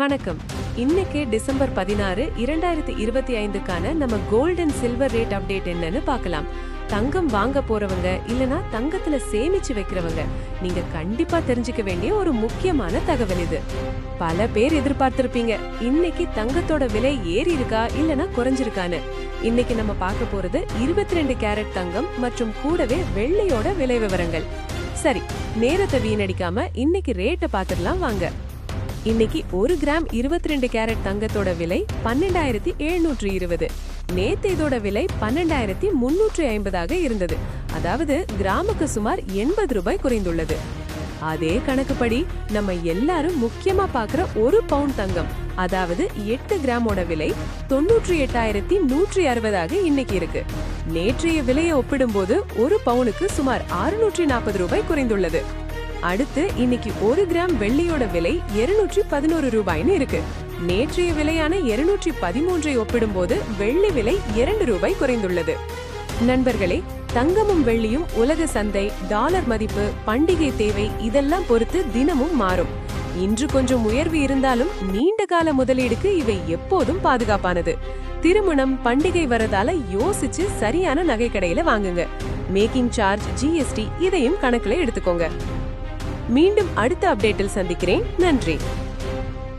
வணக்கம். இன்னைக்கு டிசம்பர் பதினாறு இரண்டாயிரத்தி இருபத்தி ஐந்துக்கான நம்ம gold and silver rate update என்னன்னு பார்க்கலாம். தங்கம் வாங்க போறவங்க இல்லனா தங்கத்துல சேமிச்சு வைக்கிறவங்க நீங்க கண்டிப்பா தெரிஞ்சுக்க வேண்டிய ஒரு முக்கியமான தகவல் இது. பல பேர் எதிர்பார்த்திருப்பீங்க இன்னைக்கு தங்கத்தோட விலை ஏறி இருக்கா இல்லனா குறைஞ்சிருக்கான்னு. இன்னைக்கு நம்ம பார்க்க போறது இருபத்தி ரெண்டு கேரட் தங்கம் மற்றும் கூடவே வெள்ளையோட விலை விவரங்கள். சரி நேரத்தை வீணடிக்காம இன்னைக்கு ரேட்டை பாத்துடலாம் வாங்க. இன்னைக்கு ஒரு கிராம் 22 ரெண்டு கேரட் தங்கத்தோட விலை பன்னெண்டாயிரத்தி எழுநூற்று இருபது. நேத்து இதோட விலை பன்னெண்டாயிரத்தி முன்னூற்றி ஐம்பதாக இருந்தது. அதாவது கிராமுக்கு சுமார் எண்பது ரூபாய் குறைந்துள்ளது. அதே கணக்குப்படி நம்ம எல்லாரும் முக்கியமா பாக்குற ஒரு பவுண்ட் தங்கம் அதாவது எட்டு கிராமோட விலை தொன்னூற்றி எட்டாயிரத்தி நூற்றி அறுபதாக இன்னைக்கு இருக்கு. நேற்றைய விலையை ஒப்பிடும்போது ஒரு பவுனுக்கு சுமார் அறுநூற்றி நாற்பது ரூபாய் குறைந்துள்ளது. அடுத்து இன்னைக்கு ஒரு கிராம் வெள்ளியோட விலை 211 பதினோரு ரூபாய்னு இருக்கு. நேற்றைய விலையான 213 பதிமூன்றை ஒப்பிடும்போது வெள்ளி விலை இரண்டு ரூபாய் குறைந்துள்ளது. நண்பர்களே தங்கமும் வெள்ளியும் உலக சந்தை டாலர் மதிப்பு பண்டிகை தேவை இதெல்லாம் பொறுத்து தினமும் மாறும். இன்று கொஞ்சம் உயர்வு இருந்தாலும் நீண்ட கால முதலீடுக்கு இவை எப்போதும் பாதுகாப்பானது. திருமணம் பண்டிகை வரதால யோசிச்சு சரியான நகை கடையில வாங்குங்க. மேக்கிங் சார்ஜ் ஜிஎஸ்டி இதையும் கணக்குல எடுத்துக்கோங்க. மீண்டும் அடுத்த அப்டேட்டில் சந்திக்கிறேன். நன்றி.